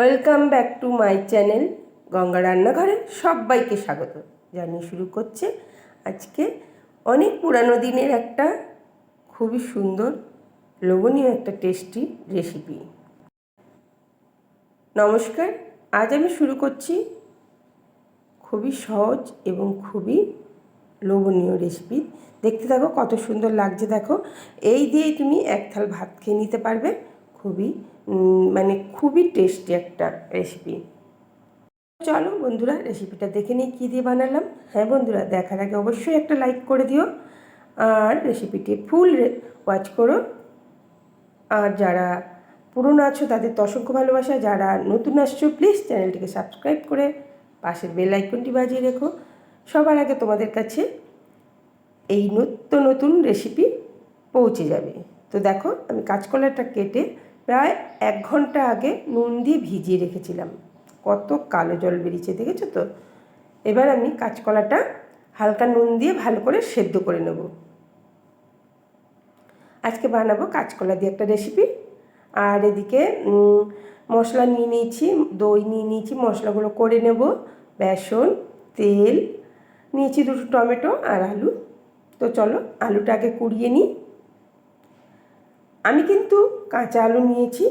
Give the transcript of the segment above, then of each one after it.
Welcome back to my channel Ganga রান্নাঘরে সবাইকে স্বাগত। জানিয়ে শুরু করছে আজকে অনেক পুরানো দিনের একটা খুবই সুন্দর, লোভনীয় একটা টেস্টি রেসিপি নমস্কার, আজ আমি শুরু করছি খুবই সহজ এবং খুবই লোভনীয় রেসিপি দেখতে থাকো কত সুন্দর লাগছে, দেখো। এই দিয়েই তুমি এক থাল ভাত খেয়ে নিতে পারবে। খুবই মানে খুবই টেস্টি একটা রেসিপি চলো বন্ধুরা রেসিপিটা দেখে নিই কী দিয়ে বানালাম। হ্যাঁ বন্ধুরা, দেখার আগে অবশ্যই একটা লাইক করে দিও। আর রেসিপিটি ফুল ওয়াচ করো। আর যারা পুরনো আছো, তাদের তো অসংখ্য ভালোবাসা। যারা নতুন আসছো প্লিজ চ্যানেলটিকে সাবস্ক্রাইব করে পাশের বেল আইকনটি বাজিয়ে রেখো। সবার আগে তোমাদের কাছে এই নিত্য নতুন রেসিপি পৌঁছে যাবে। তো দেখো, আমি কাঁচকলাটা কেটে প্রায় এক ঘণ্টা আগে নুন দিয়ে ভিজিয়ে রেখেছিলাম। কত কালো জল বেরিয়েছে, দেখেছ তো? এবার আমি কাঁচকলাটা হালকা নুন দিয়ে ভালো করে সেদ্ধ করে নেব। আজকে বানাবো কাঁচকলা দিয়ে একটা রেসিপি আর এদিকে মশলা নিয়ে নিয়েছি, দই নিয়ে নিয়েছি, মশলাগুলো করে নেব, বেসন, তেল, নিয়েছি দুটো টমেটো আর আলু। তো চলো আলুটা আগে কুড়িয়ে নিই। আমি কিন্তু কাঁচা আলু নিয়েছি।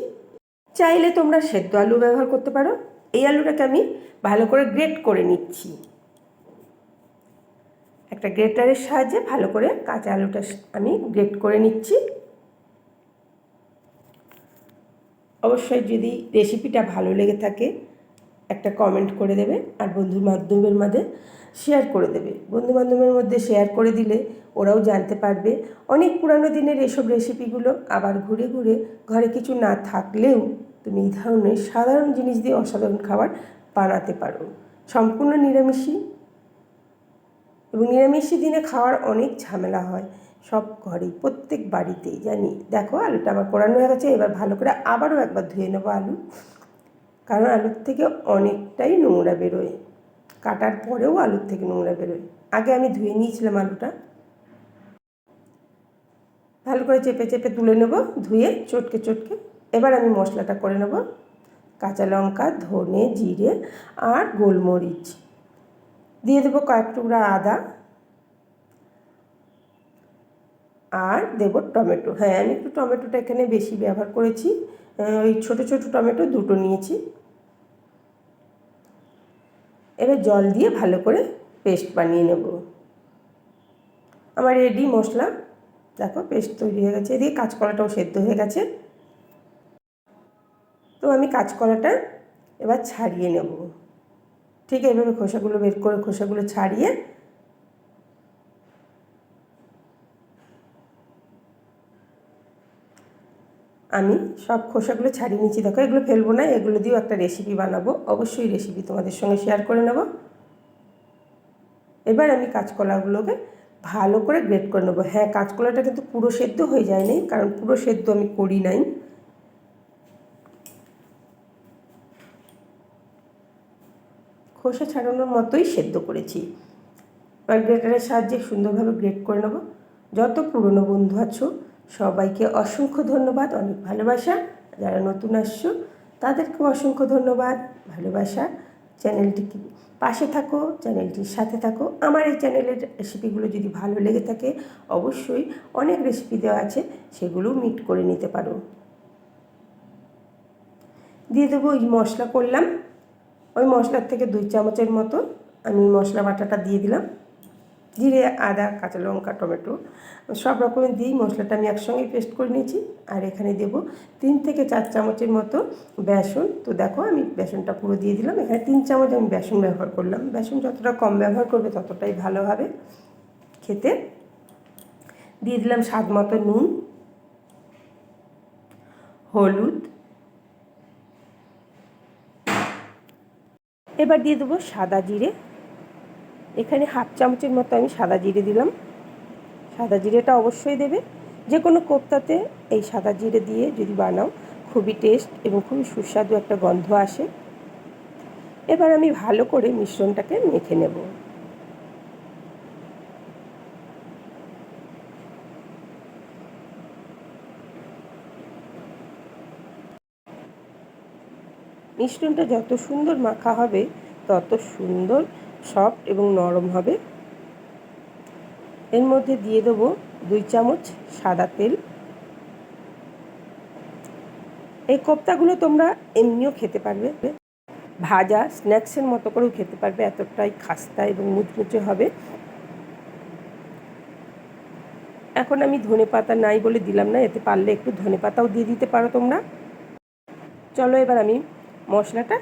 চাইলে তোমরা সেদ্ধ আলু ব্যবহার করতে পারো। এই আলুটাকে আমি ভালো করে গ্রেট করে নিচ্ছি। একটা গ্রেটারের সাহায্যে ভালো করে কাঁচা আলুটা আমি গ্রেট করে নিচ্ছি। অবশ্যই যদি রেসিপিটা ভালো লেগে থাকে একটা কমেন্ট করে দেবে আর বন্ধু মাধ্যমের মধ্যে শেয়ার করে দেবে। বন্ধু বান্ধবের মধ্যে শেয়ার করে দিলে ওরাও জানতে পারবে। অনেক পুরানো দিনের এসব রেসিপিগুলো আবার ঘুরে ঘুরে ঘরে কিছু না থাকলেও তুমি এই ধরনের সাধারণ জিনিস দিয়ে অসাধারণ খাবার বানাতে পারো। সম্পূর্ণ নিরামিষই। এবং নিরামিষি দিনে খাওয়ার অনেক ঝামেলা হয়। সব ঘরেই, প্রত্যেক বাড়িতেই। জানি, দেখো আলুটা আমার পোড়ানো হয়ে গেছে, এবার ভালো করে আবারও একবার ধুয়ে নেব আলু। কারণ আলুর থেকে অনেকটাই নোংরা বেরোয়। কাটার পরেও আলুর থেকে নোংরা বেরোয়। আগে আমি ধুয়ে নিয়েছিলাম আলুটা। ভালো করে চেপে চেপে তুলে নেব, ধুয়ে চটকে চটকে। এবার আমি মশলাটা করে নেব। কাঁচা লঙ্কা, ধনে, জিরে আর গোলমরিচ। দিয়ে দেবো কয়েক টুকরা আদা। আর দেব টমেটো। হ্যাঁ আমি একটু টমেটোটা এখানে বেশি ব্যবহার করেছি। ওই ছোটো ছোটো টমেটো দুটো নিয়েছি। এবার জল দিয়ে ভালো করে পেস্ট বানিয়ে নেব। আমার রেডি মশলা। দেখো পেস্ট তৈরি হয়ে গেছে। এদিকে কাঁচকলাটাও সেদ্ধ হয়ে গেছে। তো আমি কাঁচকলাটা এবার ছাড়িয়ে নেব। ঠিক এইভাবে খোসাগুলো বের করে খোসাগুলো ছাড়িয়ে আমি সব খোসাগুলো ছাড়িয়ে নিচ্ছি। দেখো, এগুলো ফেলব না, এগুলো দিয়েও একটা রেসিপি বানাবো। অবশ্যই রেসিপি তোমাদের সঙ্গে শেয়ার করে নেব। এবার আমি কাঁচকলাগুলোকে ভালো করে গ্রেট করে নেব। হ্যাঁ কাঁচকলাটা কিন্তু পুরো সেদ্ধ হয়ে যায়নি, কারণ পুরো সেদ্ধ আমি করি নাই। খোসা ছাড়ানোর মতোই সেদ্ধ করেছি। এবার গ্রেটারের সাহায্যে সুন্দরভাবে গ্রেট করে নেব। যত পুরনো বন্ধু আছো সবাইকে অসংখ্য ধন্যবাদ, অনেক ভালোবাসা। যারা নতুন আসছো, তাদেরকেও অসংখ্য ধন্যবাদ, ভালোবাসা। চ্যানেলটিকে পাশে থাকো, চ্যানেলটির সাথে থাকো। আমার এই চ্যানেলের রেসিপিগুলো যদি ভালো লেগে থাকে, অবশ্যই অনেক রেসিপি দেওয়া আছে, সেগুলোও মিট করে নিতে পারো। দিয়ে দেবো ওই মশলা করলাম। ওই মশলার থেকে দুই চামচের মতো আমি মশলা বাটাটা দিয়ে দিলাম। জিরে, আদা, কাঁচা লঙ্কা, টমেটো সব রকমের দিয়েই মশলাটা আমি একসঙ্গে পেস্ট করে নিয়েছি। আর এখানে দেব তিন থেকে চার চামচের মতো বেসন। তো দেখো আমি বেসনটা পুরো দিয়ে দিলাম। এখানে তিন চামচ আমি বেসন ব্যবহার করলাম। বেসন যতটা কম ব্যবহার করবে ততটাই ভালো হবে। খেতে দিয়ে দিলাম স্বাদ মতো নুন, হলুদ। এবার দিয়ে দেবো সাদা জিরে। এখানে হাফ চামচের মতো আমি সাদা জিরে দিলাম। সাদা জিরেটা অবশ্যই দেবে। যে কোনো কোপ্তাতে এই সাদা জিরে দিয়ে যদি বানাও, খুবই টেস্ট এবং খুবই সুস্বাদু একটা গন্ধ আসে। এবার আমি ভালো করে মিশ্রণটাকে মেখে নেব। মিশ্রণটা যত সুন্দর মাখা হবে, তত সুন্দর সফট এবং নরম হবে। এর মধ্যে দিয়ে দেবো দুই চামচ সাদা তেল। এই কোপ্তাগুলো তোমরা এমনিও খেতে পারবে। ভাজা স্ন্যাক্সের মতো করেও খেতে পারবে, এতটাই খাস্তা এবং মুচমুচে হবে। এখন আমি ধনে পাতা নাই বলে দিলাম না, এতে পারলে একটু ধনে পাতাও দিয়ে দিতে পারো তোমরা। চলো এবার আমি মশলাটা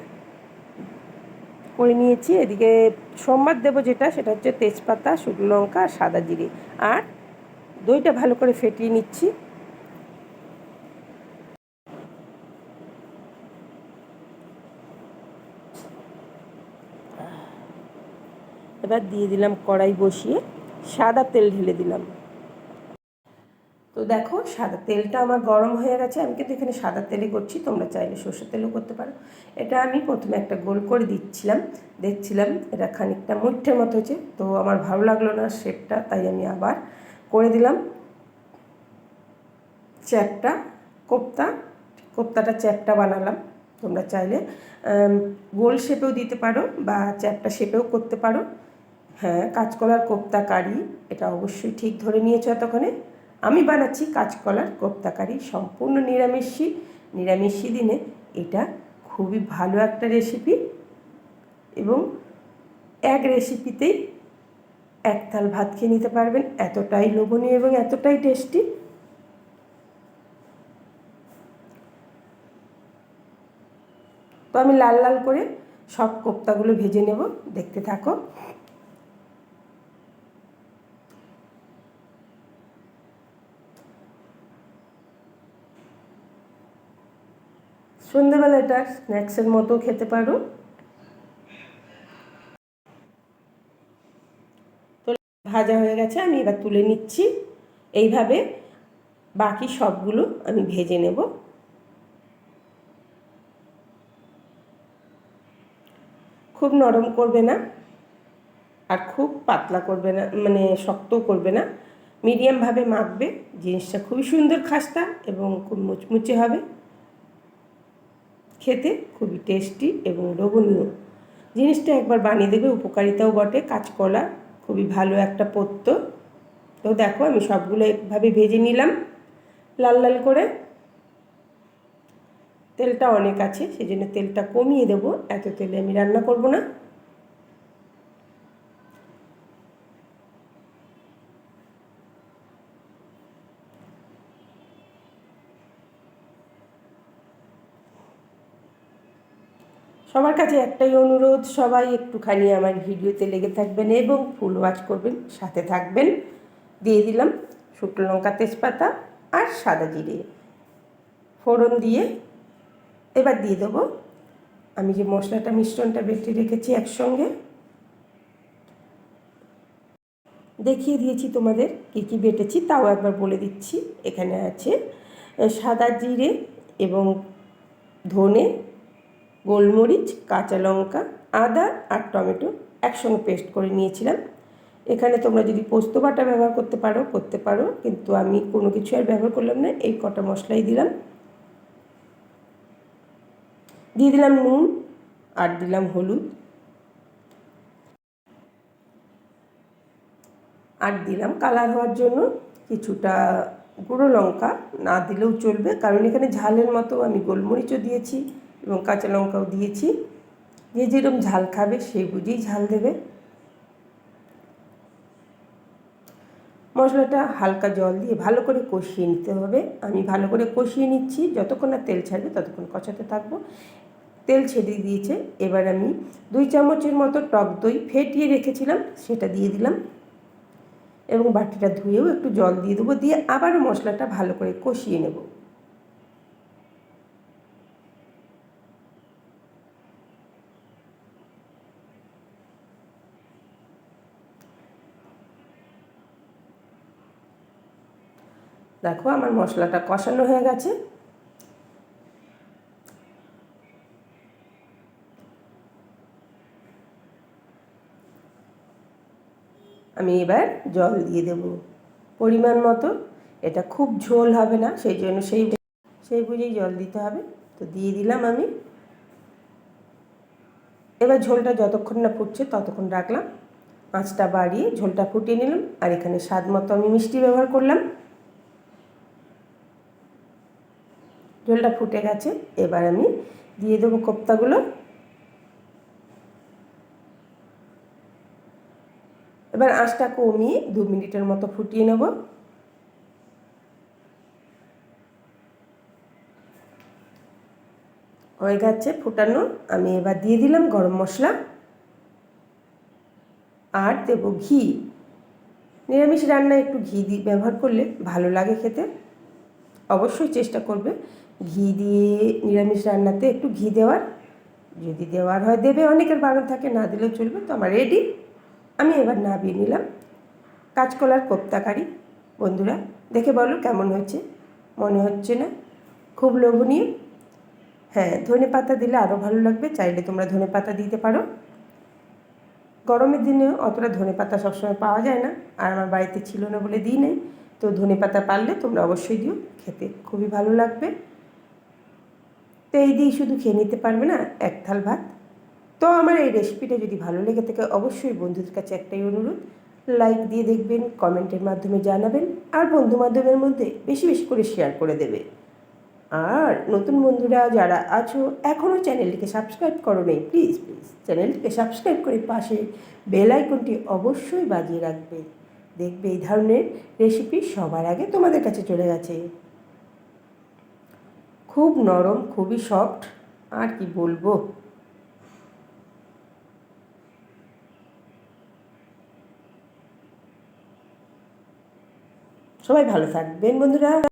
করে নিয়েছি। এদিকে সোমবার দেবো যেটা, সেটা হচ্ছে তেজপাতা, শুকনো লঙ্কা আর সাদা জিরে। আর দইটা ভালো করে ফেটিয়ে নিচ্ছি। এবার দিয়ে দিলাম কড়াই বসিয়ে, সাদা তেল ঢেলে দিলাম। তো দেখো, সাদা তেলটা আমার গরম হয়ে গেছে, আমি কিন্তু এখানে সাদা তেলে করছি, তোমরা চাইলে সর্ষের তেলও করতে পারো। এটা আমি প্রথমে একটা গোল করে দিচ্ছিলাম, দেখছিলাম, এটা খানিকটা মুঠের মতো হয়েছে, তো আমার ভালো লাগল না শেপটা, তাই আমি আবার করে দিলাম। চ্যাপটা, কোপ্তা, কোপ্তাটা চ্যাপটা বানালাম, তোমরা চাইলে গোল শেপেও দিতে পারো বা চ্যাপটা শেপেও করতে পারো। হ্যাঁ কাঁচকলার কোপ্তা কারি, এটা অবশ্যই ঠিক ধরে নিয়েছো এতক্ষণে। আমি বানাচ্ছি কাঁচকলার কোপ্তাকারি, সম্পূর্ণ নিরামিষি নিরামিষি দিনে। এটা খুবই ভালো একটা রেসিপি এবং এক রেসিপিতেই এক থাল ভাত খেয়ে নিতে পারবেন। এতটাই লোভনীয় এবং এতটাই টেস্টি তো আমি লাল লাল করে সব কোপ্তাগুলো ভেজে নেব। দেখতে থাকো। সন্ধ্যেবেলা এটা স্ন্যাক্সের মতো খেতে পারো। তো ভাজা হয়ে গেছে, আমি এবার তুলে নিচ্ছি। এইভাবে বাকি সবগুলো আমি ভেজে নেব। খুব নরম করবে না আর খুব পাতলা করবে না মানে শক্তও করবে না। মিডিয়ামভাবে মাখবে, জিনিসটা খুবই সুন্দর খাস্তা এবং খুব মুচমুচে হবে। খেতে খুবই টেস্টি এবং লোভনীয়। জিনিসটা একবার বানিয়ে দেবে উপকারিতাও বটে, কাঁচকলা খুবই ভালো একটা পত্য তো দেখো, আমি সবগুলো একভাবে ভেজে নিলাম, লাল লাল করে। তেলটা অনেক আছে সেই জন্য তেলটা কমিয়ে দেবো, এত তেলে আমি রান্না করব না। সবার কাছে একটাই অনুরোধ, সবাই একটুখানি আমার ভিডিওতে লেগে থাকবেন এবং ফুল ওয়াচ করবেন, সাথে থাকবেন। দিয়ে দিলাম শুকনো লঙ্কা তেজপাতা আর সাদা জিরে। ফোড়ন দিয়ে এবার দিয়ে দেবো। আমি যে মশলাটা, মিশ্রণটা বেটে রেখেছি একসঙ্গে। দেখিয়ে দিয়েছি তোমাদের কী কী বেটেছি, তাও একবার বলে দিচ্ছি। এখানে আছে সাদা জিরে এবং ধনে গোলমরিচ, কাঁচা লঙ্কা, আদা আর টমেটো একসঙ্গে পেস্ট করে নিয়েছিলাম। এখানে তোমরা যদি পোস্ত বাটা ব্যবহার করতে পারো করতে পারো, কিন্তু আমি কোনো কিছু আর ব্যবহার করলাম না, এই কটা মশলাই দিলাম। দিয়ে দিলাম নুন আর দিলাম হলুদ। আর দিলাম কালার হওয়ার জন্য কিছুটা গুঁড়ো লঙ্কা, না দিলেও চলবে, কারণ এখানে ঝালের মতো আমি গোলমরিচও দিয়েছি। এবং কাঁচা লঙ্কাও দিয়েছি। যে যেরকম ঝাল খাবে সেই বুঝেই ঝাল দেবে। মশলাটা হালকা জল দিয়ে ভালো করে কষিয়ে নিতে হবে। আমি ভালো করে কষিয়ে নিচ্ছি। যতক্ষণ না তেল ছাড়বে ততক্ষণ কষাতে থাকব। তেল ছেড়ে দিয়েছে। এবার আমি দুই চামচের মতো টক দই ফেটিয়ে রেখেছিলাম, সেটা দিয়ে দিলাম। এবং বাটিটা ধুয়েও একটু জল দিয়ে দেবো। দিয়ে আবারও মশলাটা ভালো করে কষিয়ে নেব। দেখো আমার মশলাটা কষানো হয়ে গেছে। আমি এবার জল দিয়ে দেব। পরিমাণ মতো। এটা খুব ঝোল হবে না, সেই জন্য সেই সেই বুঝেই জল দিতে হবে। তো দিয়ে দিলাম আমি। এবার ঝোলটা যতক্ষণ না ফুটছে ততক্ষণ রাখলাম। আঁচটা বাড়িয়ে ঝোলটা ফুটিয়ে নিলাম। আর এখানে স্বাদ মতো আমি মিষ্টি ব্যবহার করলাম। ঝোলটা ফুটে গেছে, এবার আমি দিয়ে দেবো কোপ্তাগুলো। এবার আঁচটা কমিয়ে দু মিনিটের মতো ফুটিয়ে নেব। হয়ে গেছে ফুটানো, আমি এবার দিয়ে দিলাম গরম মশলা। আর দেব ঘি। নিরামিষ রান্নায় একটু ঘি ব্যবহার করলে ভালো লাগে খেতে। অবশ্যই চেষ্টা করবে। ঘি দিয়ে নিরামিষ রান্নাতে একটু ঘি দেওয়ার, যদি দেওয়ার হয় দেবে, অনেকের বারণ থাকে, না দিলেও চলবে, তো আমার রেডি আমি এবার নাবিয়ে নিলাম। কাঁচকলার কোপ্তাকারি, বন্ধুরা, দেখে বলো কেমন হয়েছে? মনে হচ্ছে না? খুব লোভনীয়। হ্যাঁ ধনে পাতা দিলে আরও ভালো লাগবে, চাইলে তোমরা ধনে পাতা দিতে পারো। গরমের দিনে অতটা ধনে পাতা সবসময় পাওয়া যায় না, আর আমার বাড়িতে ছিল না বলে দিই নেই। তো ধনে পাতা পারলে তোমরা অবশ্যই দিও, খেতে খুবই ভালো লাগবে। তো এই দিয়ে শুধু খেয়ে নিতে পারবে না, এক থাল ভাত। তো আমার এই রেসিপিটা যদি ভালো লেগে থাকে, অবশ্যই বন্ধুদের কাছে একটাই অনুরোধ, লাইক দিয়ে দেখবেন, কমেন্টের মাধ্যমে জানাবেন, আর বন্ধু বান্ধবের মধ্যে বেশি বেশি করে শেয়ার করে দেবে। আর নতুন বন্ধুরা যারা আছো এখনও চ্যানেলটিকে সাবস্ক্রাইব করো নেই প্লিজ প্লিজ চ্যানেলটিকে সাবস্ক্রাইব করে পাশে বেল আইকনটি অবশ্যই বাজিয়ে রাখবে। দেখবে এই ধরনের রেসিপি সবার আগে তোমাদের কাছে চলে গেছে। খুব নরম খুবই সফট আর কি বলব? সবাই ভালো থাকবেন বন্ধুরা।